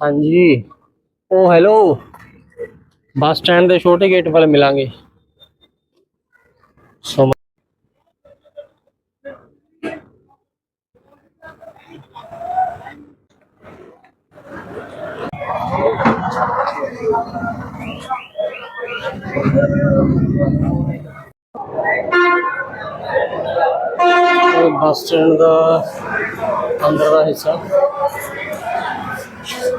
ਹਾਂਜੀ। ਉਹ hello bus stand ਦੇ ਛੋਟੇ ਗੇਟ ਵੱਲ ਮਿਲਾਂਗੇ। ਸੋ ਬੱਸ ਸਟੈਂਡ ਦਾ ਅੰਦਰ ਦਾ ਹਿੱਸਾ।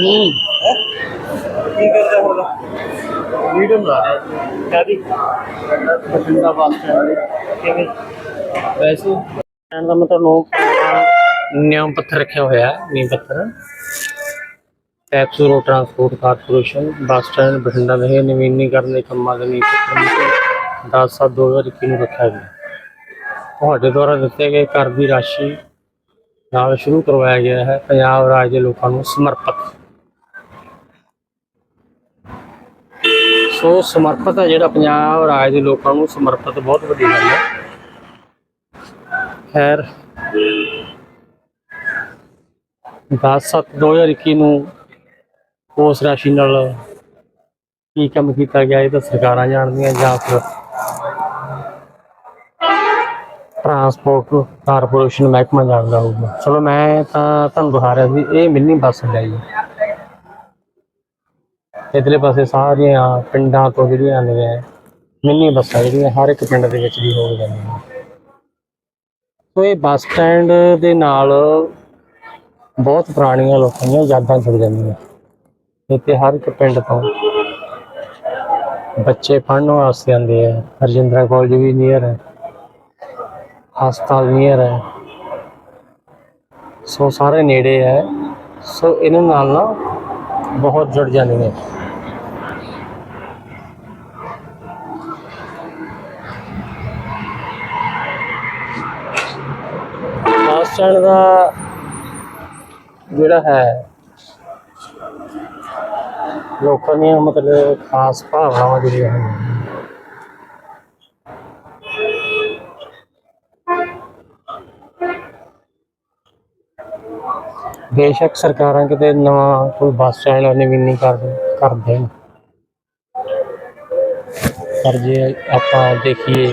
ਹੂੰ ਕੀ ਕਰਦਾ ਹੁਣ ਵੀਡੀਓ ਬਣਾ ਰਿਹਾ ਕਾਦੀ ਬਠਿੰਡਾ ਬੱਸ ਸਟੈਂਡ ਕਿਵੇਂ ਵੈਸੇ ਸਟੈਂਡ ਦਾ ਮਤਲਬ ਨੋ ਨਿਯਮ ਪੱਥਰ ਰੱਖਿਆ ਹੋਇਆ ਨੀਂਹ ਪੱਥਰ। Taxi transport corporation bus stand, Bathinda ਦੇ ਨਵੀਨੀਕਰਨ ਦੇ ਕੰਮਾਂ ਦੇ ਨੀਂਹ ਪੱਥਰ 10 7 2021 ਨੂੰ ਰੱਖਿਆ ਗਿਆ। ਤੁਹਾਡੇ ਦੁਆਰਾ ਦਿੱਤੇ ਗਏ ਕਰ ਦੀ ਰਾਸ਼ੀ ਨਾਲ ਸ਼ੁਰੂ ਕਰਵਾਇਆ ਗਿਆ ਹੈ, ਪੰਜਾਬ ਰਾਜ ਦੇ ਲੋਕਾਂ ਨੂੰ ਸਮਰਪਿਤ। ਸੋ ਸਮਰਪਿਤ ਹੈ ਜਿਹੜਾ ਪੰਜਾਬ ਰਾਜ ਦੇ ਲੋਕਾਂ ਨੂੰ ਸਮਰਪਿਤ, ਬਹੁਤ ਵੱਡੀ ਗੱਲ ਹੈ। ਖੈਰ 10/7/2021 ਨੂੰ ਉਸ ਰਾਸ਼ੀ ਨਾਲ ਕੀ ਕੰਮ ਕੀਤਾ ਗਿਆ, ਇਹ ਤਾਂ ਸਰਕਾਰਾਂ ਜਾਣਦੀਆਂ, ਜਾਂ ਫਿਰ ਟਰਾਂਸਪੋਰਟ ਕਾਰਪੋਰੇਸ਼ਨ ਮਹਿਕਮਾ ਜਾਣਦਾ ਹੋਊਗਾ। ਚਲੋ ਮੈਂ ਤਾਂ ਤੁਹਾਨੂੰ ਦਿਖਾ ਰਿਹਾ ਸੀ ਇਹ ਮਿੰਨੀ ਬੱਸ ਹੈ ਇਧਰਲੇ ਪਾਸੇ ਸਾਰੀਆਂ ਪਿੰਡਾਂ ਤੋਂ ਜਿਹੜੀਆਂ ਆਉਂਦੀਆਂ ਮਿੰਨੀ ਬੱਸਾਂ ਜਿਹੜੀਆਂ ਹਰ ਇੱਕ ਪਿੰਡ ਦੇ ਵਿੱਚ ਵੀ ਹੋ ਜਾਂਦੀਆਂ ਸੋ ਇਹ ਬੱਸ ਸਟੈਂਡ ਦੇ ਨਾਲ ਬਹੁਤ ਪੁਰਾਣੀਆਂ ਲੋਕਾਂ ਦੀਆਂ ਯਾਦਾਂ ਜੁੜ ਜਾਂਦੀਆਂ ਇੱਥੇ ਹਰ ਇੱਕ ਪਿੰਡ ਤੋਂ ਬੱਚੇ ਪੜ੍ਹਨ ਵਾਸਤੇ ਆਉਂਦੇ ਆ। ਹਰਜਿੰਦਰਾ ਕਾਲਜ ਵੀ ਨੀਅਰ ਹੈ। ਹਸਪਤਾਲ ਨੀਅਰ ਹੈ। ਸੋ ਸਾਰੇ ਨੇੜੇ ਹੈ। ਸੋ ਇਹਨਾਂ ਨਾਲ ਨਾ ਬਹੁਤ ਜੁੜ ਜਾਂਦੀਆਂ ਬੱਸ ਸਟੈਂਡ ਦਾ ਜਿਹੜਾ ਹੈ, ਲੋਕਾਂ ਦੀਆਂ ਮਤਲਬ ਖਾਸ ਭਾਵਨਾਵਾਂ ਜਿਹੜੀਆਂ ਹਨ ਬੇਸ਼ੱਕ ਸਰਕਾਰਾਂ ਕਿਤੇ ਨਵਾਂ ਕੋਈ ਬੱਸ ਸਟੈਂਡ ਨਵੀਨੀ ਕਰ ਕਰ ਦੇਣ ਪਰ ਜੇ ਆਪਾਂ ਦੇਖੀਏ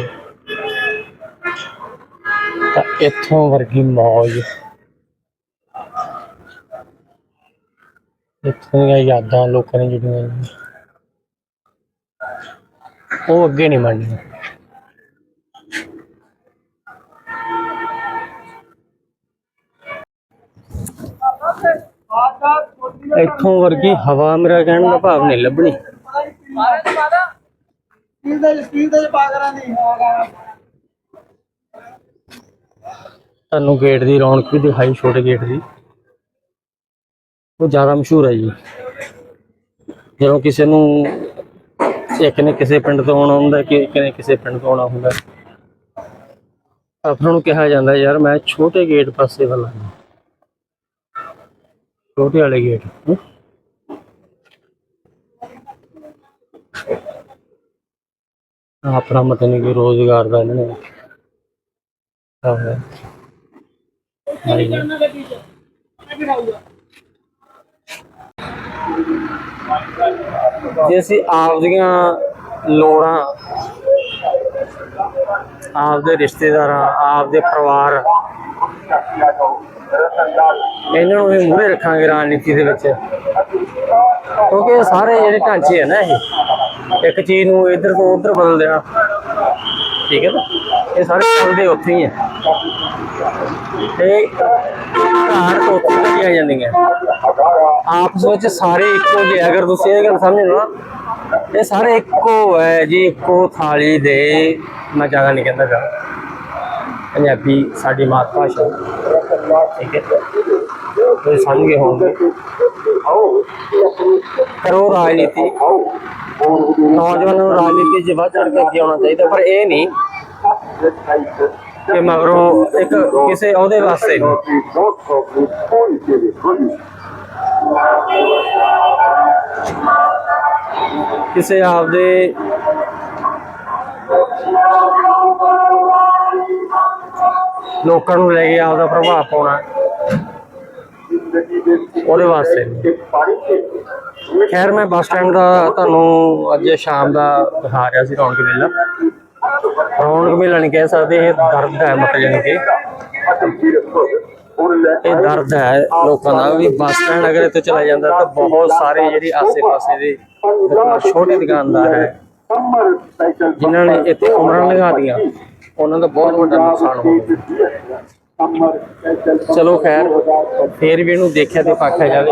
ਤਾਂ ਇੱਥੋਂ ਵਰਗੀ ਮੌਜ। ਇੱਥੋਂ ਦੀਆਂ ਯਾਦਾਂ ਲੋਕਾਂ ਨੇ ਜਿਹੜੀਆਂ ਨੇ, ਉਹ ਅੱਗੇ ਨਹੀਂ ਮੰਨਦੀਆਂ। ਇੱਥੋਂ ਵਰਗੀ ਹਵਾ ਮੇਰਾ ਕਹਿਣ ਦਾ ਭਾਵ ਨਹੀਂ ਲੱਭਣੀ। ਸਪੀਡ ਦੇ ਸਪੀਡ ਦੇ ਪਾ ਦੀ ਤੁਹਾਨੂੰ ਗੇਟ ਦੀ ਰੌਣਕ ਵੀ ਦਿਖਾਈ, ਛੋਟੇ ਗੇਟ ਦੀ। ਉਹ ਜ਼ਿਆਦਾ ਮਸ਼ਹੂਰ ਹੈ ਜੀ। ਜਦੋਂ ਕਿਸੇ ਨੂੰ ਇੱਕ ਨੇ ਕਿਸੇ ਪਿੰਡ ਤੋਂ ਆਉਣਾ ਹੁੰਦਾ ਕਿ ਇੱਕ ਨੇ ਕਿਸੇ ਪਿੰਡ ਤੋਂ ਆਉਣਾ ਹੁੰਦਾ। ਆਪਾਂ ਨੂੰ ਕਿਹਾ ਜਾਂਦਾ, ਯਾਰ, ਮੈਂ ਛੋਟੇ ਗੇਟ ਪਾਸੇ ਵੱਲ ਆਇਆ ਛੋਟੇ ਵਾਲੇ ਗੇਟ ਆਪਣਾ ਮਤਲਬ ਨਹੀਂ ਕਿ ਰੋਜ਼ਗਾਰ ਦਾ ਇਹਨਾਂ ਨੇ। ਜੇ ਅਸੀਂ ਆਪਦੀਆਂ ਲੋੜਾਂ, ਆਪਦੇ ਰਿਸ਼ਤੇਦਾਰਾਂ, ਆਪਦੇ ਪਰਿਵਾਰ, ਇਹਨਾਂ ਨੂੰ ਵੀ ਮੂਹਰੇ ਰੱਖਾਂਗੇ ਰਾਜਨੀਤੀ ਦੇ ਵਿੱਚ। ਕਿਉਂਕਿ ਇਹ ਸਾਰੇ ਜਿਹੜੇ ਢਾਂਚੇ ਆ ਨਾ ਇਹ, ਇੱਕ ਚੀਜ਼ ਨੂੰ ਇੱਧਰ ਤੋਂ ਉੱਧਰ ਬਦਲ ਦੇਣਾ। ਠੀਕ ਹੈ ਨਾ? ਇਹ ਸਾਰੇ ਚੱਲਦੇ ਉੱਥੇ ਹੀ ਆ। ਤੇ ਘਾੜ ਤੋਂ ਉੱਥੇ ਜਾਂਦੀਆਂ। ਆਪਸ ਵਿੱਚ ਸਾਰੇ ਇੱਕੋ ਜਿਹੇ ਅਗਰ ਤੁਸੀਂ ਇਹ ਗੱਲ ਸਮਝੋ ਨਾ, ਇਹ ਸਾਰੇ ਇੱਕੋ ਹੈ ਜੀ, ਇੱਕੋ ਥਾਲੀ ਦੇ। ਮੈਂ ਜ਼ਿਆਦਾ ਨਹੀਂ ਕਹਿੰਦਾ ਗਾ ਪੰਜਾਬੀ ਸਾਡੀ ਮਾਤ ਭਾਸ਼ਾ। ਠੀਕ ਹੈ। ਤੁਸੀਂ ਸਮਝ ਗਏ ਹੋਣਗੇ ਕਰੋ ਰਾਜਨੀਤੀ। ਨੌਜਵਾਨਾਂ ਨੂੰ ਰਾਜਨੀਤੀ 'ਚ ਵੱਧ ਚੜ ਕੇ ਅੱਗੇ ਆਉਣਾ ਚਾਹੀਦਾ, ਪਰ ਇਹ ਨਹੀਂ। ਕਿ ਮਗਰੋਂ ਇੱਕ ਕਿਸੇ ਅਹੁਦੇ ਵਾਸਤੇ। ਕਿਸੇ ਆਪਦੇ ਲੋਕਾਂ ਨੂੰ ਲੈ ਕੇ ਆਪਦਾ ਪ੍ਰਭਾਵ ਪਾਉਣਾ ਉਹਦੇ ਵਾਸਤੇ। ਖੈਰ ਮੈਂ ਬੱਸ ਸਟੈਂਡ ਦਾ ਤੁਹਾਨੂੰ ਅੱਜ ਸ਼ਾਮ ਦਾ ਦਿਖਾ ਰਿਹਾ ਸੀ ਰੌਣਕ ਮੇਲਾ ਰੌਣਕ ਮੇਲਾ ਨਹੀਂ ਕਹਿ ਸਕਦੇ, ਇਹ ਦਰਦ ਹੈ ਮਤਲਬ ਕਿ। ਇਹ ਦਰਦ ਹੈ ਲੋਕਾਂ ਦਾ ਵੀ, ਬੱਸ ਸਟੈਂਡ ਅਗਰ ਇੱਥੇ ਚਲਾ ਜਾਂਦਾ ਤਾਂ ਬਹੁਤ ਸਾਰੇ ਜਿਹੜੇ ਆਸੇ-ਪਾਸੇ ਦੇ ਛੋਟੇ ਦੁਕਾਨਦਾਰ ਹੈ, ਜਿਨ੍ਹਾਂ ਨੇ ਇੱਥੇ ਉਮਰਾਂ ਲਗਾਤੀਆਂ ਉਹਨਾਂ ਦਾ ਬਹੁਤ ਵੱਡਾ ਨੁਕਸਾਨ ਹੋ ਗਿਆ। ਚਲੋ ਖੈਰ, ਫੇਰ ਵੀ ਇਹਨੂੰ ਦੇਖਿਆ ਤੇ ਪਾਖਿਆ ਜਾਵੇ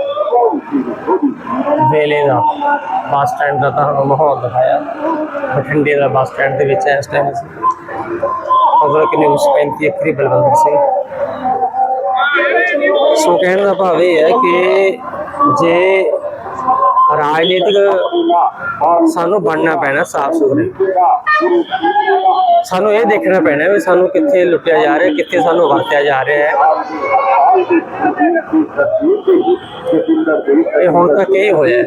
ਵੇਲੇ ਦਾ ਬੱਸ ਸਟੈਂਡ ਦਾ ਤੁਹਾਨੂੰ ਮਾਹੌਲ ਦਿਖਾਇਆ। ਬਠਿੰਡੇ ਦਾ ਬੱਸ ਸਟੈਂਡ ਦੇ ਵਿੱਚ ਇਸ ਟਾਈਮ ਅਸੀਂ ਪਬਲਿਕ ਨਿਊਜ਼ 35 ਅੱਖਰੀ ਬਲਵੰਦਰ ਸਿੰਘ। ਸੋ ਕਹਿਣ ਦਾ ਭਾਵ ਇਹ ਹੈ ਕਿ ਜੇ ਰਾਜਨੀਤਿਕ ਸਾਨੂੰ ਬਣਨਾ ਪੈਣਾ ਸਾਫ਼ ਸੁਥਰੇ। ਸਾਨੂੰ ਇਹ ਦੇਖਣਾ ਪੈਣਾ ਵੀ ਸਾਨੂੰ ਕਿੱਥੇ ਲੁੱਟਿਆ ਜਾ ਰਿਹਾ, ਕਿੱਥੇ ਸਾਨੂੰ ਵਰਤਿਆ ਜਾ ਰਿਹਾ ਹੈ। ਇਹ ਹੁਣ ਤੱਕ ਇਹ ਹੋਇਆ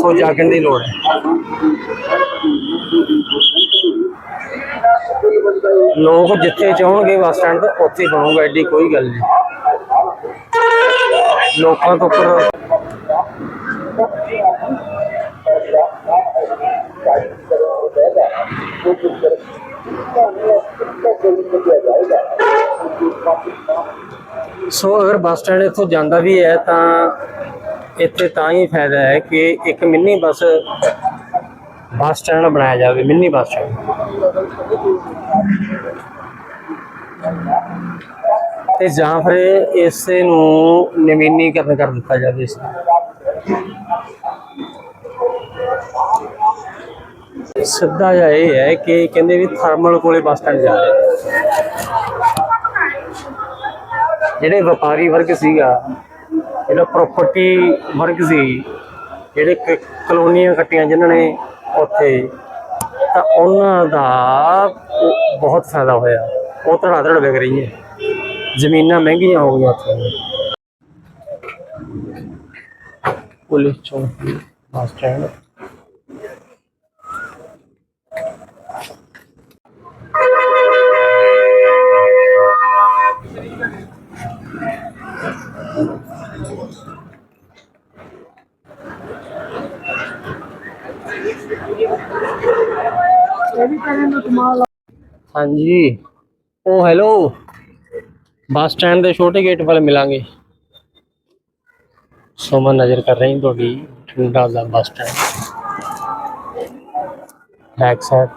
ਸੋ ਜਾਗਣ ਦੀ ਲੋੜ ਹੈ। ਲੋਕ ਜਿੱਥੇ ਚਾਹਣਗੇ ਬੱਸ ਸਟੈਂਡ ਤੇ ਉੱਥੇ ਹੀ ਬਣੂਗਾ ਐਡੀ ਕੋਈ ਗੱਲ ਨਹੀਂ। ਲੋਕਾਂ ਤੋਂ ਉੱਪਰ ਸੋ ਅਗਰ ਬੱਸ ਸਟੈਂਡ ਇੱਥੋਂ ਜਾਂਦਾ ਵੀ ਹੈ ਤਾਂ ਇੱਥੇ ਤਾਂ ਹੀ ਫਾਇਦਾ ਹੈ ਕਿ ਇੱਕ ਮਿੰਨੀ ਬੱਸ ਬੱਸ ਸਟੈਂਡ ਬਣਾਇਆ ਜਾਵੇ, ਮਿੰਨੀ ਬੱਸ ਸਟੈਂਡ ਤੇ ਜਾਂ ਫਿਰ ਇਸੇ ਨੂੰ ਨਵੀਨੀਕਰਨ ਕਰ ਦਿੱਤਾ ਜਾਵੇ ਇਸ ਦਾ। ਸਿੱਧਾ ਜਿਹਾ ਇਹ ਹੈ ਕਿ ਕਹਿੰਦੇ ਵੀ ਥਰਮਲ ਕੋਲੇ ਬੱਸ ਸਟੈਂਡ ਜਾ ਰਿਹਾ। ਜਿਹੜੇ ਵਪਾਰੀ ਵਰਗ ਸੀਗਾ, ਜਿਹੜਾ ਪ੍ਰਾਪਰਟੀ ਵਰਗ ਸੀ, ਜਿਹੜੇ ਕਲੋਨੀਆਂ ਕੱਟੀਆਂ ਜਿਨ੍ਹਾਂ ਨੇ ਉੱਥੇ, ਤਾਂ ਉਹਨਾਂ ਦਾ ਬਹੁਤ ਫਾਇਦਾ ਹੋਇਆ। ਉਹ ਧੜਾ ਧੜ ਵਿਕ ਰਹੀ ਹੈ ਜ਼ਮੀਨਾਂ ਮਹਿੰਗੀਆਂ ਹੋ ਗਈਆਂ ਉੱਥੇ। ਪੁਲਿਸ ਚੌਂਕੀ, ਬੱਸ ਸਟੈਂਡ। ਹਾਂਜੀ। ਉਹ ਹੈਲੋ ਬੱਸ ਸਟੈਂਡ ਦੇ ਛੋਟੇ ਗੇਟ ਵੱਲ ਮਿਲਾਂਗੇ। ਸੋ ਨਜ਼ਰ ਕਰ ਰਹੀ ਤੁਹਾਡੀ ਠੰਡਾ ਦਾ ਬੱਸ ਸਟੈਂਡ ਬੈਕ ਸਾਈਡ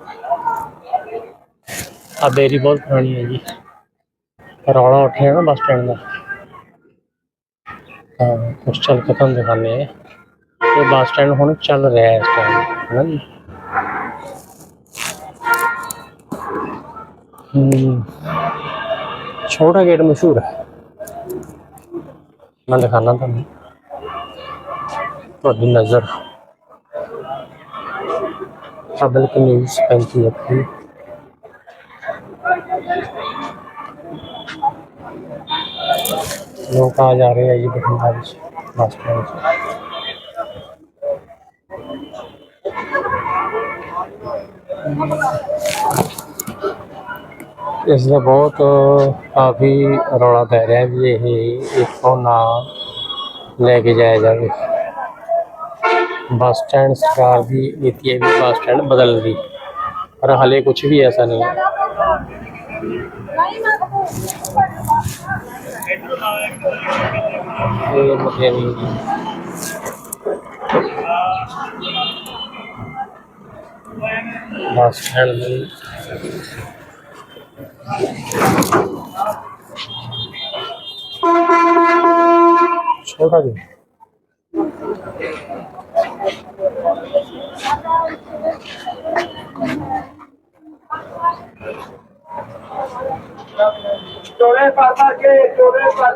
ਆ ਬੇਰੀ ਬਹੁਤ ਪੁਰਾਣੀ ਹੈ ਜੀ। ਰੌਲਾ ਉੱਠਿਆ ਨਾ ਬੱਸ ਸਟੈਂਡ ਦਾ। ਤਾਂ ਕੁਛ ਚੱਲ ਕੇ ਤੁਹਾਨੂੰ ਇਹ ਬੱਸ ਸਟੈਂਡ ਹੁਣ ਚੱਲ ਰਿਹਾ ਹੈ ਇਸ ਟਾਈਮ ਹੈ ਨਾ ਜੀ? ਹਮ, ਛੋਟਾ ਗੇਟ ਮਸ਼ਹੂਰ ਹੈ ਮੈਂ ਦਿਖਾਣਾ ਤੁਹਾਨੂੰ ਤੁਹਾਡੀ ਨਜ਼ਰ ਪਬਲਿਕ ਨਿਊਜ਼ 35 ਅੱਖੀ ਲੋਕ ਆ ਜਾ ਰਹੇ ਆ ਜੀ ਬਠਿੰਡਾ ਵਿੱਚ ਬੱਸ ਸਟੈਂਡ 'ਚ ਇਸ ਦਾ ਬਹੁਤ ਕਾਫੀ ਰੌਲਾ ਪੈ ਰਿਹਾ ਵੀ ਇਹ ਇੱਥੋਂ ਨਾ ਲੈ ਕੇ ਜਾਇਆ ਜਾਵੇ ਬੱਸ ਸਟੈਂਡ ਸਰਕਾਰ ਦੀ ਨੀਤੀ ਹੈ ਵੀ ਬੱਸ ਸਟੈਂਡ ਬਦਲ ਦੀ ਪਰ ਹਲੇ ਕੁਝ ਵੀ ਐਸਾ ਨਹੀਂ ਹੈ ਇਹ ਮਤਲਬ ਨਹੀਂ ਬੱਸ ਸਟੈਂਡ ਦੇ ਛੋਟਾ ਜਿਹਾ ਚੋਲੇ ਪਰ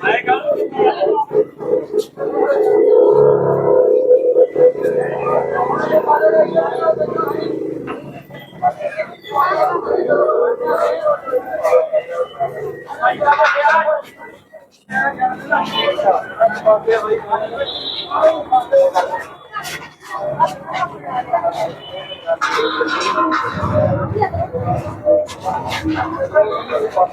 ਪਰ ਕੇ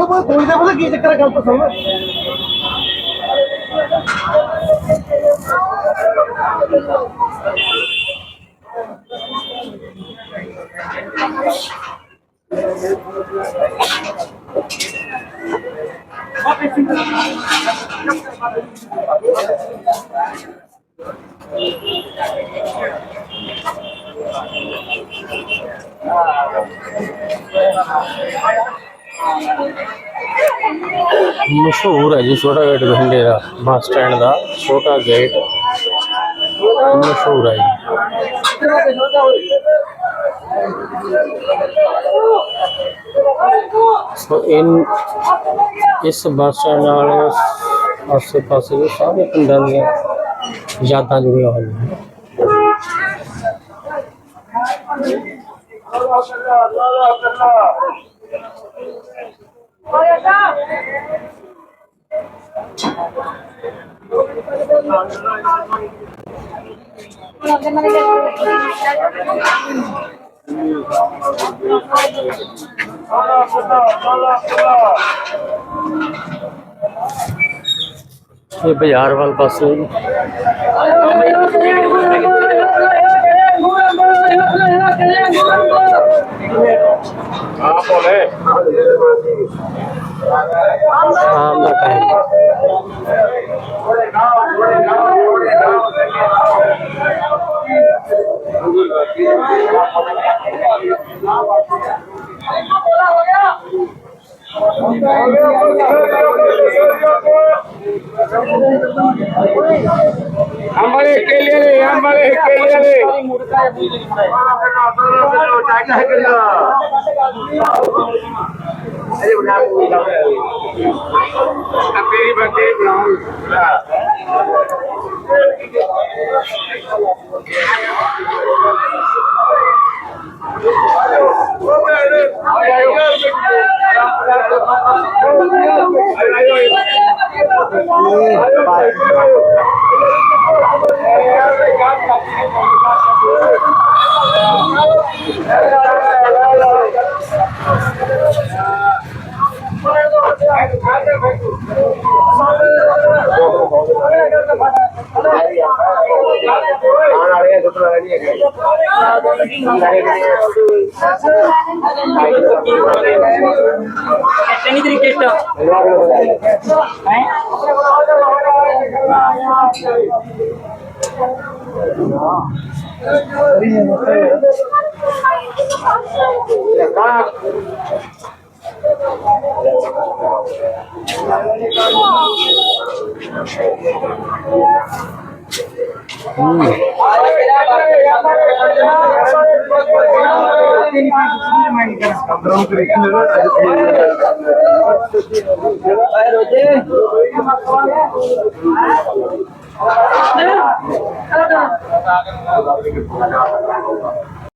ਉਹ ਬਈ ਕੋਈ ਪਤਾ ਕੀ ਚੱਕਰ ਹੈ ਗੱਲ ਤਾਂ ਸੁਣ। ਮਸ਼ਹੂਰ ਹੈ ਜੀ, ਛੋਟਾ ਗੇਟ ਬਠਿੰਡੇ ਦਾ, ਬੱਸ ਸਟੈਂਡ ਦਾ, ਛੋਟਾ ਗੇਟ ਮਸ਼ਹੂਰ ਹੈ ਜੀ। ਸੋ ਇਨ, ਇਸ ਬੱਸ ਸਟੈਂਡ ਨਾਲ ਆਸੇ ਪਾਸੇ ਦੇ ਸਾਰੇ ਪਿੰਡਾਂ ਦੀਆਂ ਯਾਦਾਂ ਜੁੜੀਆਂ ਹੋਈਆਂ ਹਨ ਇਹ ਬਾਜ਼ਾਰ ਵੱਲ ਪਾਸੇ ਜੀ। शाम का टाइम हमारे अकेले हमारे अकेले না কই যাব तेरी बात देख रहा हूं Thank you. ਮੋਟਰ ਵਾਲਾ ਨਹੀਂ ਹੈਗਾ ਕਿੰਨੀ ਤਰੀਕ ਟਿਕਟ ਹੈ ਕਾ Thank you. ਕ੍ਰਿਸ਼ਨ ਨਾ